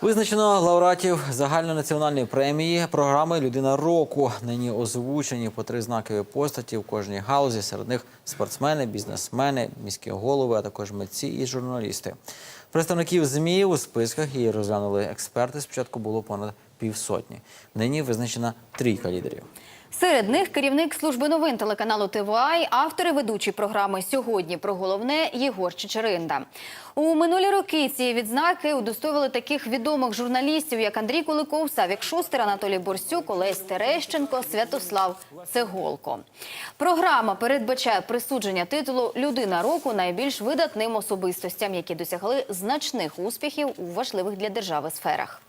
Визначено лауреатів загальнонаціональної премії програми Людина року. Нині озвучені по три знакові постаті в кожній галузі. Серед них спортсмени, бізнесмени, міські голови, а також митці і журналісти. Представників ЗМІ у списках її розглянули експерти. Спочатку було понад півсотні. Нині визначена трійка лідерів. Серед них керівник служби новин телеканалу ТВАЙ, автори ведучі програми сьогодні про головне Єгор Чечеринда. У минулі роки ці відзнаки удостоювали таких відомих журналістів, як Андрій Куликов, Савік Шустер, Анатолій Борсюк, Олесь Терещенко, Святослав Цеголко. Програма передбачає присудження титулу Людина року найбільш видатним особистостям, які досягли значних успіхів у важливих для держави сферах.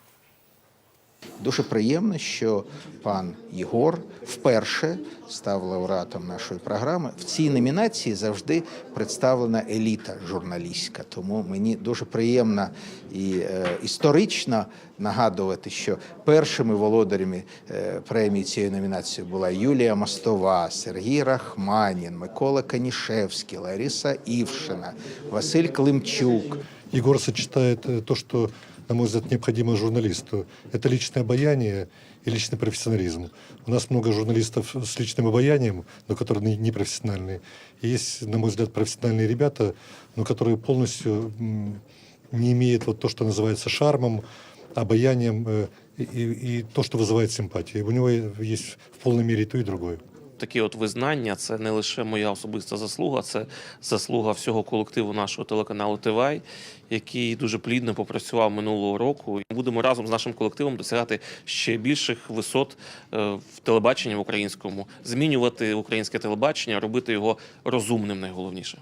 Дуже приємно, що пан Єгор вперше став лауреатом нашої програми. В цій номінації завжди представлена еліта журналістська. Тому мені дуже приємно і е, історично нагадувати, що першими володарями е, премії цієї номінації була Юлія Мостова, Сергій Рахманін, Микола Канішевський, Лариса Івшина, Василь Климчук. Егор сочетает э, то, что, на мой взгляд, необходимо журналисту. Это личное обаяние и личный профессионализм. У нас много журналистов с личным обаянием, но которые не- непрофессиональные. И есть, на мой взгляд, профессиональные ребята, но которые полностью не имеют вот то, что называется шармом, обаянием э, и, и- и то, что вызывает симпатию. У него есть в полной мере и то, и другое. Такі от визнання це не лише моя особиста заслуга, це заслуга всього колективу нашого телеканалу ТВАЙ, який дуже плідно попрацював минулого року. І Будемо разом з нашим колективом досягати ще більших висот е, в телебаченні в українському, змінювати українське телебачення, робити його розумним найголовніше.